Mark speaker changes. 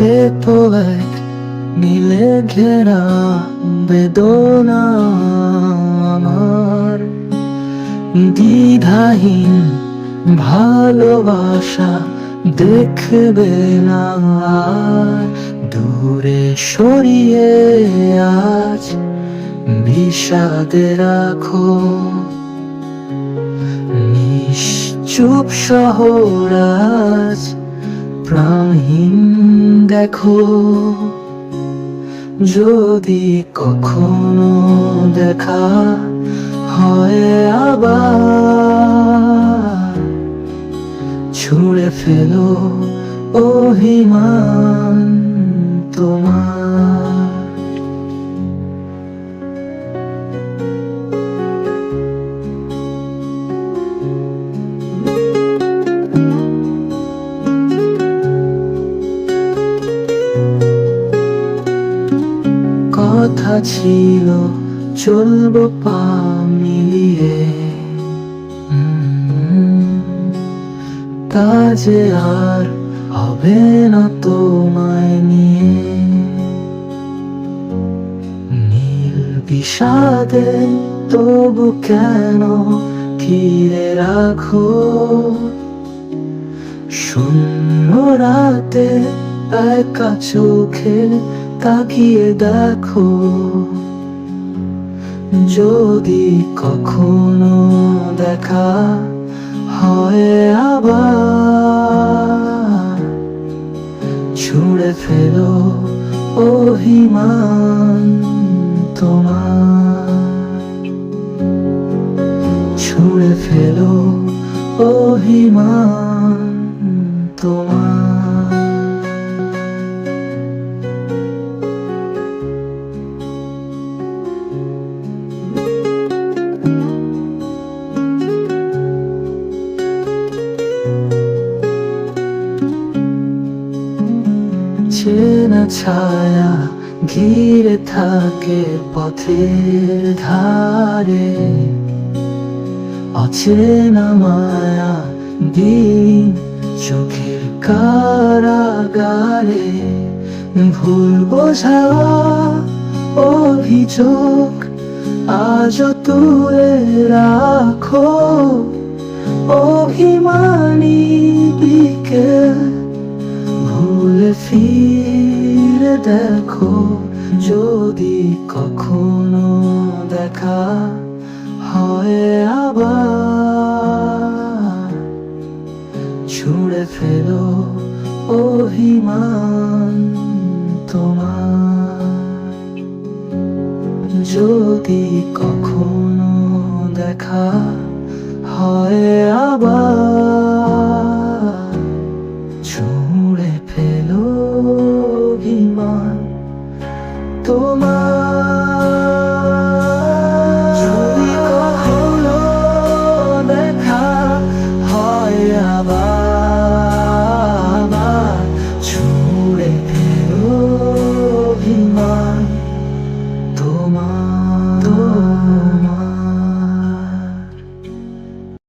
Speaker 1: এক নীলে ঘেরা বেদনা আমার দ্বিধাহীন ভালোবাসা দেখবে না দূরে সরিয়ে আজ বিষাদে রাখো নিশ্চুপ শহর আজ প্রাণহীন দেখো যদি কখনো দেখা হয় আবার ছুঁড়ে ফেলো অভিমান তোমার কথা ছিল, চলবো পা মিলিয়ে। তা যে আর হবে না তোমায় নিয়ে। নীল বিষাদে তবু কেন ঘিরে রাখো? শূন্য রাতে একা চোখে তাকিয়ে দেখো যদি কখনো দেখা হয় আবার ছুঁড়ে ফেলো অভিমান তোমার। ছুঁড়ে ফেলো অভিমান চেনা ছায়া ঘিরে থাকে পথের ধারে। অচেনা মায়া দিন চোখের কারাগারে। ভুল বোঝা অভিযোগ আজ তুলে রাখো অভিমানী। দেখো, যদি কখনো দেখা হয় আবার, ছুঁড়ে ফেলো অভিমান তোমার। যদি কখনো দেখা হয় আবার 多么